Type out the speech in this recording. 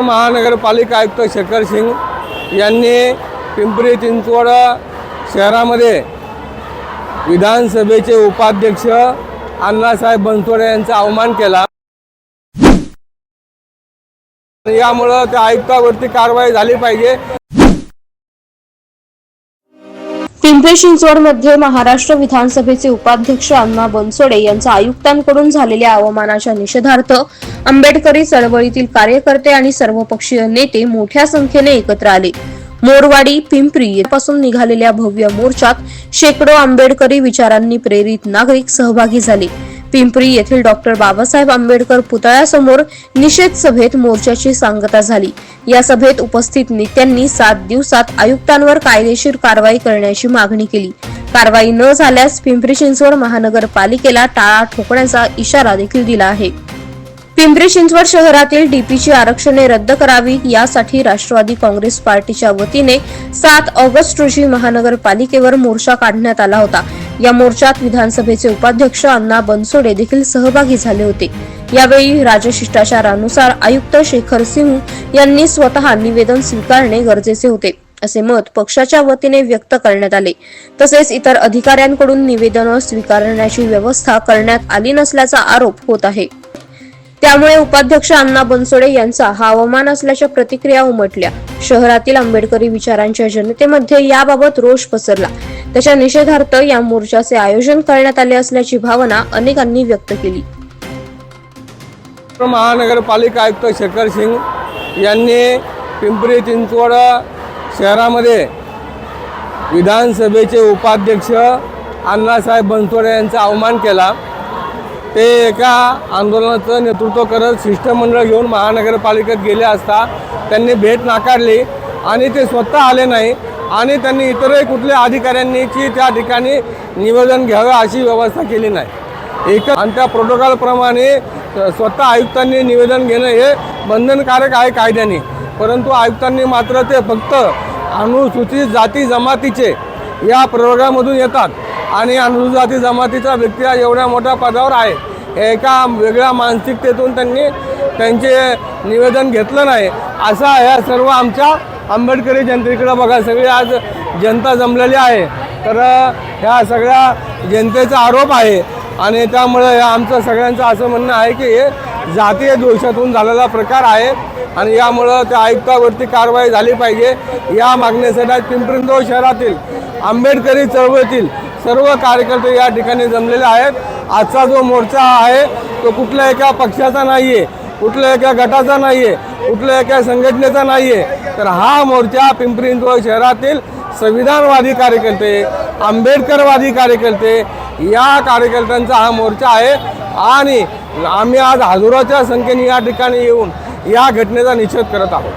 महानगरपालिका आयुक्त शेखर सिंग यांनी पिंपरी चिंचवड शहरामध्ये विधानसभेचे उपाध्यक्ष अण्णासाहेब बनसोडे यांचा अवमान केला. यामुळं त्या आयुक्तावरती कारवाई झाली पाहिजे. पिंपरी चिंचवडमध्ये महाराष्ट्र विधानसभेचे उपाध्यक्ष अण्णा बनसोडे यांचा आयुक्तांकडून झालेल्या अवमानाच्या निषेधार्थ आंबेडकरी चळवळीतील कार्यकर्ते आणि सर्वपक्षीय नेते मोठ्या संख्येने एकत्र आले. मोरवाडी पिंपरी पासून निघालेल्या भव्य मोर्चात शेकडो आंबेडकरी विचारांनी प्रेरित नागरिक सहभागी झाले. पिंपरी येथील डॉक्टर बाबासाहेब आंबेडकर पुतळ्यासमोर निषेध सभेत मोर्चाची सांगता झाली. या सभेत उपस्थित नेत्यांनी सात दिवसात आयुक्तांवर कायदेशीर कारवाई करण्याची मागणी केली. कारवाई न झाल्यास पिंपरी चिंचवड महानगरपालिकेला टाळा ठोकण्याचा इशारा देखील दिला आहे. पिंपरी चिंचवड शहरातील डीपीची आरक्षणे रद्द करावीत यासाठी राष्ट्रवादी काँग्रेस पार्टीच्या वतीने सात ऑगस्ट रोजी महानगरपालिकेवर मोर्चा काढण्यात आला होता. या मोर्चात विधानसभेचे उपाध्यक्ष अण्णा बनसोडे देखील सहभागी झाले होते. यावेळी राजशिष्टाचारानुसार आयुक्त शेखर सिंह यांनी स्वतः निवेदन स्वीकारणे गरजेचे होते असे मत पक्षाच्या वतीने व्यक्त करण्यात आले. तसेच इतर अधिकाऱ्यांकडून निवेदन स्वीकारण्याची व्यवस्था करण्यात आली नसल्याचा आरोप होत आहे. त्यामुळे उपाध्यक्ष अण्णा बनसोडे यांचा हा अवमान असल्याच्या प्रतिक्रिया उमटल्या. शहरातील आंबेडकरी विचारांच्या जनतेमध्ये याबाबत रोष पसरला. त्याच्या निषेधार्थ या मोर्चाचे आयोजन करण्यात आले असल्याची भावना अनेकांनी व्यक्त केली. महानगरपालिका आयुक्त शेखर सिंग यांनी पिंपरी चिंचवड शहरामध्ये विधानसभेचे उपाध्यक्ष अण्णासाहेब बनसोडे यांचा अवमान केला. ते एका आंदोलनाचं नेतृत्व करत शिष्टमंडळ घेऊन महानगरपालिकेत गेले असता त्यांनी भेट नाकारली आणि ते स्वतः आले नाही. आणि त्यांनी इतरही कुठल्या अधिकाऱ्यांनीची त्या ठिकाणी निवेदन घ्यावं अशी व्यवस्था केली नाही. एक आणि त्या प्रोटोकॉलप्रमाणे स्वतः आयुक्तांनी निवेदन घेणं हे बंधनकारक आहे कायद्याने. परंतु आयुक्तांनी मात्र ते फक्त अनुसूचित जाती जमातीचे या प्रयोगामधून येतात आणि अनुसूचित जाती जमातीचा व्यक्ती हा एवढ्या मोठ्या पदावर आहे. एका वेगळ्या मानसिकतेतून त्यांनी त्यांचे निवेदन घेतलं नाही. असा ह्या सर्व आमच्या आंबेडकरी जनतेकडे बघा सगळी आज जनता जमलेली आहे. तर ह्या सगळ्या जनतेचा आरोप आहे. आणि त्यामुळं आमचं सगळ्यांचं असं म्हणणं आहे की हे जातीय दोषातून झालेला प्रकार आहे. आणि यामुळं त्या आयुक्तावरती कारवाई झाली पाहिजे. या मागणीसाठी आज शहरातील आंबेडकरी चळवळीतील सर्व कार्यकर्ते या ठिकाणी जमलेले आहेत. आजचा जो मोर्चा आहे तो कुठल्या एका पक्षाचा नाही आहे कुठल्या एका गटाचा नाही आहे कुठल्या एका संघटनेचा नाही आहे तर हा मोर्चा पिंपरी चिंचवड शहरातील संविधानवादी कार्यकर्ते आंबेडकरवादी कार्यकर्ते या कार्यकर्त्यांचा हा मोर्चा आहे. आणि आम्ही आज हजारोच्या संख्येने या ठिकाणी येऊन या घटनेचा निषेध करत आहोत.